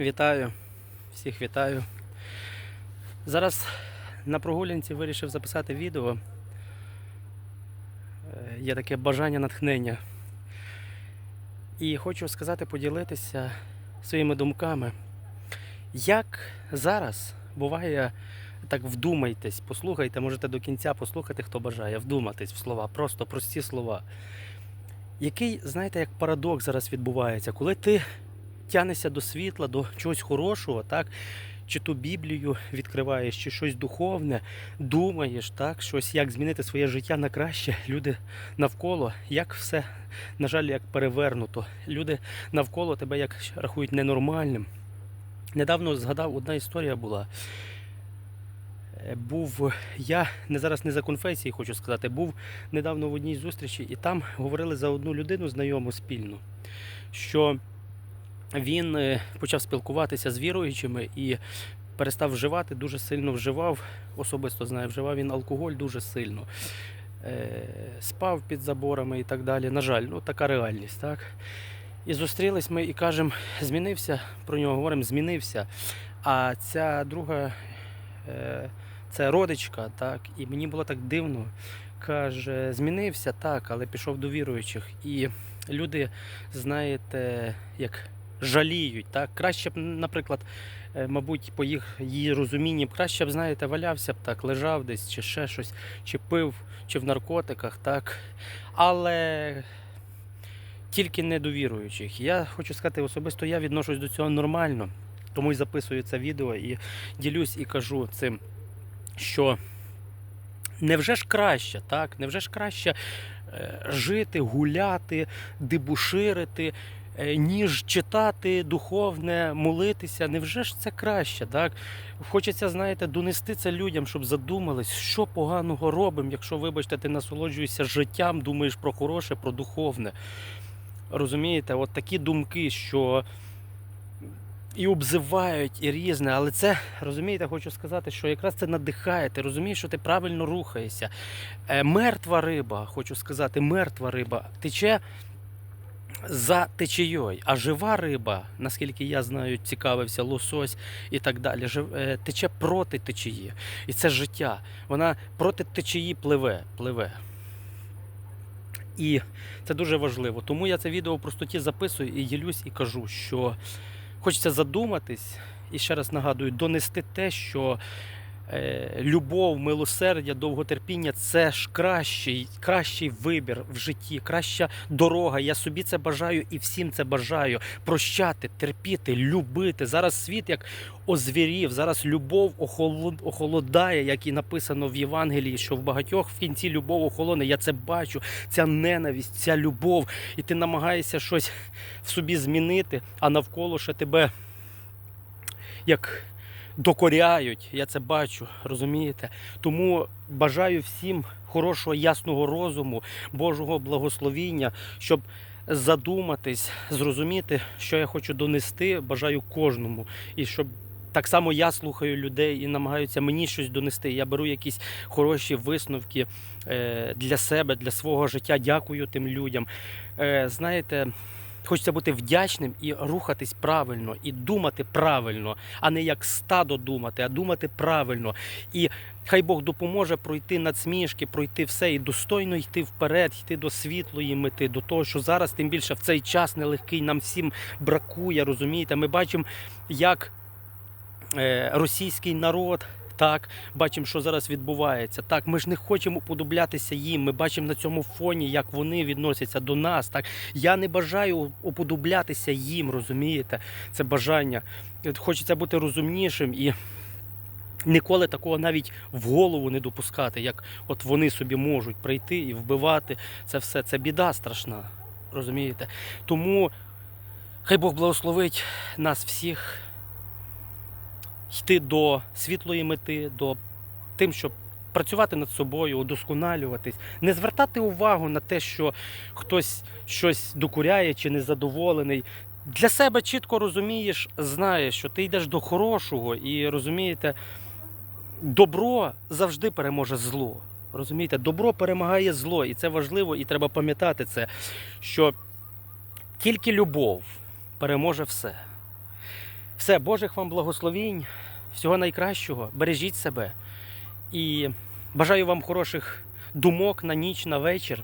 Вітаю, всіх вітаю. Зараз на прогулянці вирішив записати відео. Е, Є таке бажання натхнення. І хочу сказати, поділитися своїми думками. Як зараз буває, так вдумайтесь, послухайте, можете до кінця послухати, хто бажає, вдуматись в слова, просто прості слова. Який, знаєте, як парадокс зараз відбувається, коли ти тянешся до світла, до чогось хорошого, так? Чи ту Біблію відкриваєш, чи щось духовне, думаєш, так, щось, як змінити своє життя на краще. Люди навколо, як все, на жаль, як перевернуто. Люди навколо тебе як рахують ненормальним. Недавно згадав, одна історія була. Е, Був я не зараз не за конфесії, хочу сказати, був недавно в одній зустрічі, і там говорили за одну людину знайому спільну, що він е, почав спілкуватися з віруючими і перестав вживати, дуже сильно вживав, особисто знаю, вживав він алкоголь дуже сильно. Е, Спав під заборами і так далі. На жаль, ну така реальність, так? І зустрілись ми і кажемо, змінився, про нього говоримо, змінився. А ця друга, це родичка, так, і мені було так дивно. Каже, змінився так, але пішов до віруючих. І люди, знаєте, як жаліють. Так? Краще б, наприклад, е, мабуть, по їх її розумінні, краще б, знаєте, валявся б так, лежав десь, чи ще щось, чи пив, чи в наркотиках, так. Але тільки не до віруючих. Я хочу сказати, особисто я відношусь до цього нормально, тому й записую це відео і ділюсь і кажу цим, що невже ж краще, так? Невже ж краще е, жити, гуляти, дебуширити, ніж читати духовне, молитися. Невже ж це краще? Так? Хочеться, знаєте, донести це людям, щоб задумались, що поганого робимо, якщо, вибачте, ти насолоджуєшся життям, думаєш про хороше, про духовне. Розумієте, от такі думки, що і обзивають, і різне, але це, розумієте, хочу сказати, що якраз це надихає, ти розумієш, що ти правильно рухаєшся. Е, мертва риба, хочу сказати, мертва риба тече за течією, а жива риба, наскільки я знаю, цікавився, лосось і так далі, е, тече проти течії. І це життя. Вона проти течії пливе, пливе. І це дуже важливо. Тому я це відео в простоті записую і ділюсь і кажу, що хочеться задуматись і ще раз нагадую, донести те, що любов, милосердя, довготерпіння це ж кращий, кращий вибір в житті, краща дорога. Я собі це бажаю і всім це бажаю. Прощати, терпіти, любити. Зараз світ як озвірів, зараз любов охолодає, як і написано в Євангелії, що в багатьох в кінці любов охолоне. Я це бачу, ця ненависть, ця любов, і ти намагаєшся щось в собі змінити, а навколо ще тебе як докоряють. Я це бачу, розумієте? Тому бажаю всім хорошого, ясного розуму, Божого благословіння, щоб задуматись, зрозуміти, що я хочу донести. Бажаю кожному. І щоб так само я слухаю людей і намагаються мені щось донести. Я беру якісь хороші висновки е, для себе, для свого життя. Дякую тим людям. Е, Знаєте, хочеться бути вдячним і рухатись правильно, і думати правильно, а не як стадо думати, а думати правильно. І хай Бог допоможе пройти надсмішки, пройти все і достойно йти вперед, йти до світлої мети, до того, що зараз, тим більше в цей час нелегкий, нам всім бракує, розумієте? Ми бачимо, як е, російський народ. Так, бачимо, що зараз відбувається. Так, ми ж не хочемо уподоблятися їм. Ми бачимо на цьому фоні, як вони відносяться до нас. Так, я не бажаю уподоблятися їм, розумієте? Це бажання. Хочеться бути розумнішим і ніколи такого навіть в голову не допускати, як от вони собі можуть прийти і вбивати це все. Це біда страшна. Розумієте? Тому хай Бог благословить нас всіх йти до світлої мети, до тим, щоб працювати над собою, удосконалюватись, не звертати увагу на те, що хтось щось докуряє чи незадоволений. Для себе чітко розумієш, знаєш, що ти йдеш до хорошого і розумієте, добро завжди переможе зло. Розумієте, добро перемагає зло, і це важливо, і треба пам'ятати це, що тільки любов переможе все. Все, Божих вам благословінь, всього найкращого, бережіть себе. І бажаю вам хороших думок на ніч, на вечір,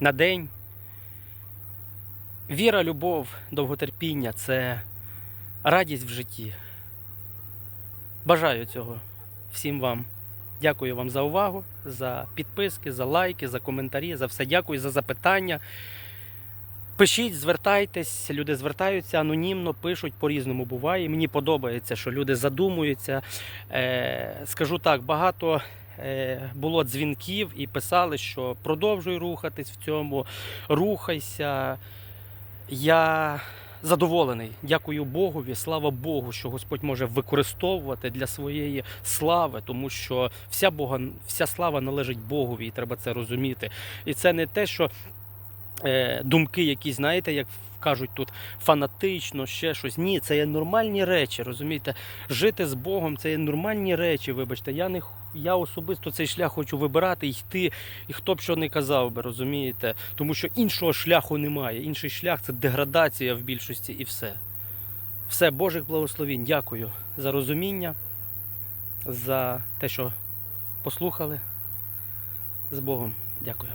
на день. Віра, любов, довготерпіння це радість в житті. Бажаю цього всім вам. Дякую вам за увагу, за підписки, за лайки, за коментарі, за все. Дякую за запитання. Пишіть, звертайтесь, люди звертаються анонімно, пишуть по-різному буває. Мені подобається, що люди задумуються. Е, скажу так, багато е, було дзвінків і писали, що продовжуй рухатись в цьому, рухайся. Я задоволений. Дякую Богові. Слава Богу, що Господь може використовувати для своєї слави, тому що вся Бога, вся слава належить Богові, і треба це розуміти. І це не те, що думки, які, знаєте, як кажуть тут фанатично, ще щось. Ні, це є нормальні речі, розумієте? Жити з Богом це є нормальні речі. Вибачте, я не я особисто цей шлях хочу вибирати йти, і хто б що не казав би, розумієте? Тому що іншого шляху немає. Інший шлях це деградація в більшості і все. Все, Божих благословінь. Дякую за розуміння, за те, що послухали. З Богом. Дякую.